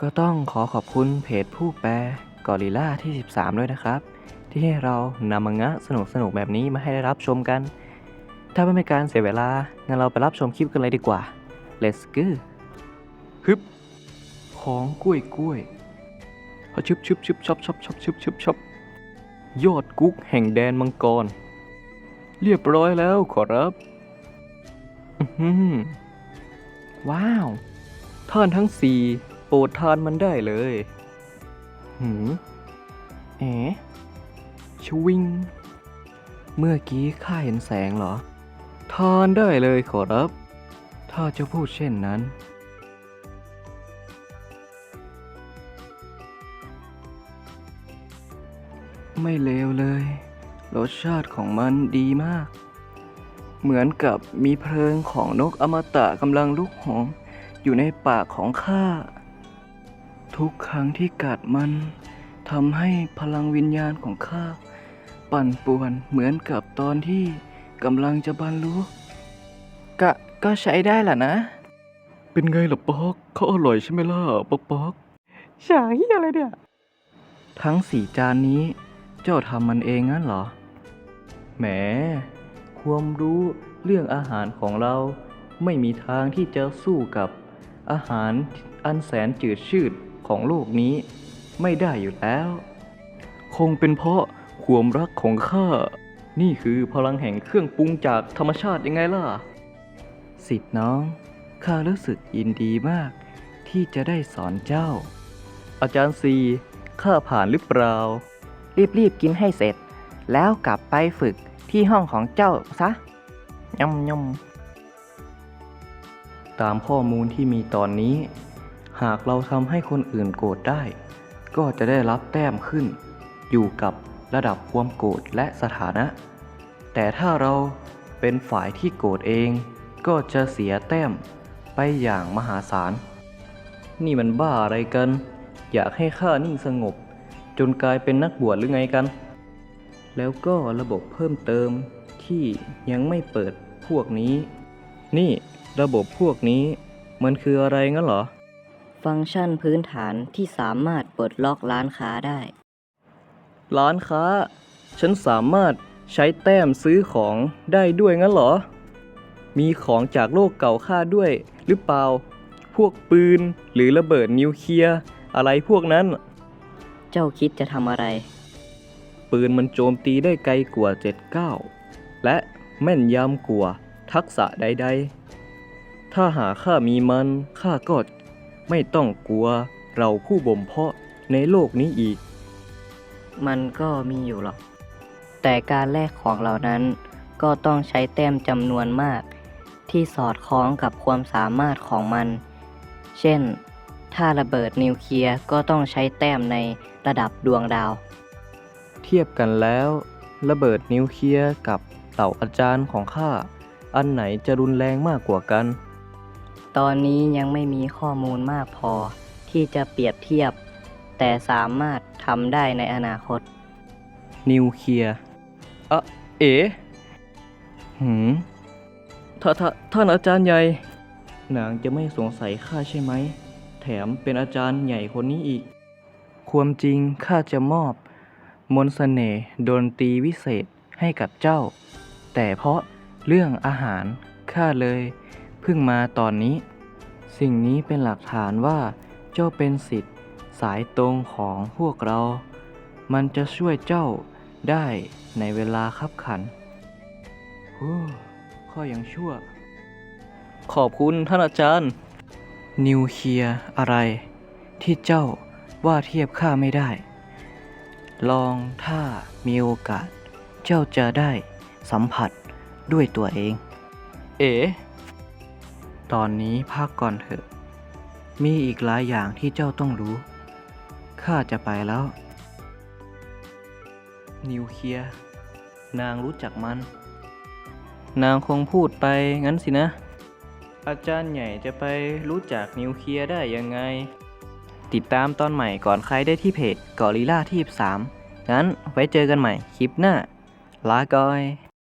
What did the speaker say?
ก็ต้องขอขอบคุณเพจผู้แปลกอริล่าที่ 13 ด้วยนะครับ ที่ให้เรานำมังงะสนุกๆแบบนี้มาให้ได้รับชมกัน ถ้าไม่เป็นการเสียเวลา งั้นเราไปรับชมคลิปกันเลยดีกว่า Let's go ฮึบของกล้วยกล้วยชึบชึบชึบชอบชอบชอบชึบชึบชอบยอดกุ๊กแห่งแดนมังกร เรียบร้อยแล้วขอรับอื้อหือว้าว ท่านทั้งสี่ โปรดทานมันได้เลย หืมเอ๋ชวิง เมื่อกี้ข้าเห็นแสงเหรอ ทานได้เลยขอรับ ถ้าจะพูดเช่นนั้น ไม่เลวเลย รสชาติของมันดีมาก เหมือนกับมีเพลิงของนกอมตะกำลังลุกโหมอยู่ในปากของข้า ทุกครั้งที่กัดมันทำให้พลังวิญญาณของข้าปั่นป่วนเหมือนกับตอนที่กำลังจะบรรลุก็ก็ใช้ได้แหละนะ เป็นไงล่ะป๊อกเขาอร่อยใช่ไหมล่ะป๊อกป๊อกฉายอะไรเนี่ย ทั้งสี่จานนี้ เจ้าทำมันเองงั้นเหรอ แหม ความรู้เรื่องอาหารของเราไม่มีทางที่จะสู้กับอาหารอันแสนจืดชืด ของโลกนี้ไม่ได้อยู่แล้ว คงเป็นเพราะความรักของข้า นี่คือพลังแห่งเครื่องปรุงจากธรรมชาติยังไงล่ะ สิทธิ์น้อง ข้ารู้สึกยินดีมาก ที่จะได้สอนเจ้า อาจารย์ซีข้าผ่านหรือเปล่า รีบๆกินให้เสร็จ แล้วกลับไปฝึกที่ห้องของเจ้าซะย่ำยำตามข้อมูลที่มีตอนนี้ หากเราทำให้คนอื่นโกรธได้ ก็จะได้รับแต้มขึ้น อยู่กับระดับความโกรธและสถานะ แต่ถ้าเราเป็นฝ่ายที่โกรธเอง ก็จะเสียแต้มไปอย่างมหาศาล นี่มันบ้าอะไรกัน อยากให้ข้านิ่งสงบ จนกลายเป็นนักบวชหรือไงกัน แล้วก็ระบบเพิ่มเติมที่ยังไม่เปิดพวกนี้ นี่ระบบพวกนี้มันคืออะไรงั้นเหรอ ฟังก์ชันพื้นฐานที่สามารถปลดล็อกร้านค้าได้ ร้านค้า ฉันสามารถใช้แต้มซื้อของได้ด้วยงั้นเหรอ มีของจากโลกเก่าค่าด้วยหรือเปล่า พวกปืนหรือระเบิดนิวเคลียร์อะไรพวกนั้น เจ้าคิดจะทำอะไร ปืนมันโจมตีได้ไกลกว่า 79 และแม่นยำกว่าทักษะใด ๆ ถ้าหาข้ามีมันข้าก็ ไม่ต้องกลัวเราผู้บ่มเพาะในโลกนี้อีก มันก็มีอยู่หรอก แต่การแลกของเหล่านั้นก็ต้องใช้แต้มจำนวนมาก ที่สอดคล้องกับความสามารถของมัน เช่น ถ้าระเบิดนิวเคลียร์ก็ต้องใช้แต้มในระดับดวงดาว เทียบกันแล้ว ระเบิดนิวเคลียร์กับเหล่าอาจารย์ของข้าอันไหนจะรุนแรงมากกว่ากัน ตอนนี้ยังไม่มีข้อมูลมากพอที่จะเปรียบเทียบ แต่สามารถทำได้ในอนาคต นิวเคลียร์อะเอ๋หืมท่าท่าท่านอาจารย์ใหญ่ นางจะไม่สงสัยข้าใช่ไหม แถมเป็นอาจารย์ใหญ่คนนี้อีก ความจริงข้าจะมอบ มนต์เสน่ห์ดนตรีวิเศษให้กับเจ้า แต่เพราะเรื่องอาหารข้าเลย เพิ่งมาตอนนี้ สิ่งนี้เป็นหลักฐานว่าเจ้าเป็นสิทธิ์สายตรงของพวกเรา มันจะช่วยเจ้าได้ในเวลาคับขันโอ้ข้อยังชั่ว ขอบคุณท่านอาจารย์ นิวเคลียร์อะไร ที่เจ้าว่าเทียบข้าไม่ได้ ลองถ้ามีโอกาส เจ้าจะได้สัมผัสด้วยตัวเอง เอ๋ ตอนนี้พักก่อนเถอะ มีอีกหลายอย่างที่เจ้าต้องรู้ ข้าจะไปแล้ว นิวเคลียร์นางรู้จักมัน นางคงพูดไปงั้นสินะ อาจารย์ใหญ่จะไปรู้จักนิวเคลียร์ได้ยังไง ติดตามตอนใหม่ก่อนใครได้ที่เพจกอริล่าที่13งั้นไว้เจอกันใหม่คลิปหน้า ลาก่อย